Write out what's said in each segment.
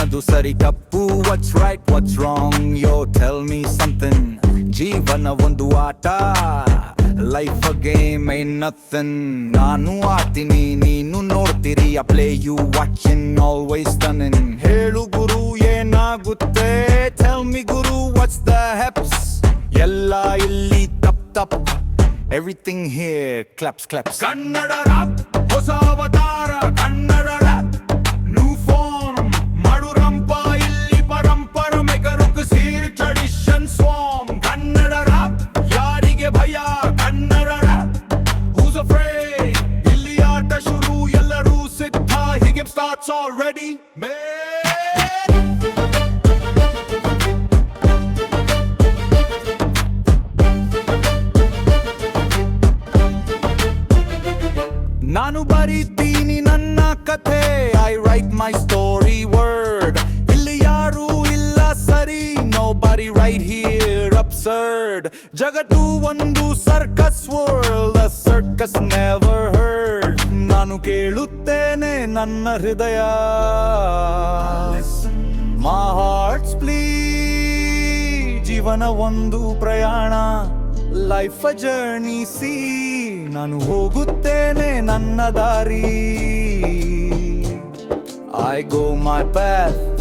ಸರಿ ತಪ್ಪು. What's right what's wrong yo tell me something ಜೀವನ ಒಂದು ಆಟ. ಲೈಫ್ ಗೇಮ್ ಐ ನಥನ್ ನಾನು ಆಡ್ತೀನಿ, ನೀನು ನೋಡ್ತೀರಿ. ಅ play you watching always turning ಹೇಳು ಗುರು, ಏನಾಗುತ್ತೆ? ಟೆಲ್ ಮಿ ಗುರು ವಾಟ್ಸ್ ದ ಹೆಪ್ಸ್ ಎಲ್ಲ ಇಲ್ಲಿ ತಪ್ ತಪ್. Everything here claps claps Kannada rap ಹೊಸ ಅವತಾರ. ಹೀಗೆ ಸ್ಟಾರ್ಟ್ಸ್ ಆಲ್ರೆಡಿ ಮೇ ನಾನು ಬರೀತೀನಿ ನನ್ನ ಕಥೆ. I write my story word ಇಲ್ಲಿ ಯಾರು ಇಲ್ಲ ಸರಿ. ನೋ ಬರಿ ರೈಟ್ ಹಿಯರ್ ಅಬ್ಸರ್ಡ್ ಜಗತ್ತು ಒಂದು circus world circus never heard ನಾನು ಕೇಳುತ್ತೇನೆ ನನ್ನ ಹೃದಯ. ಮಾ ಹಾರ್ಟ್ಸ್ ಪ್ಲೀ ಜೀವನ ಒಂದು ಪ್ರಯಾಣ ಲೈಫ್ ಜರ್ನಿ ಸಿ ನಾನು ಹೋಗುತ್ತೇನೆ ನನ್ನ ದಾರಿ. I go my path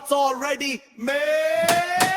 God's already made.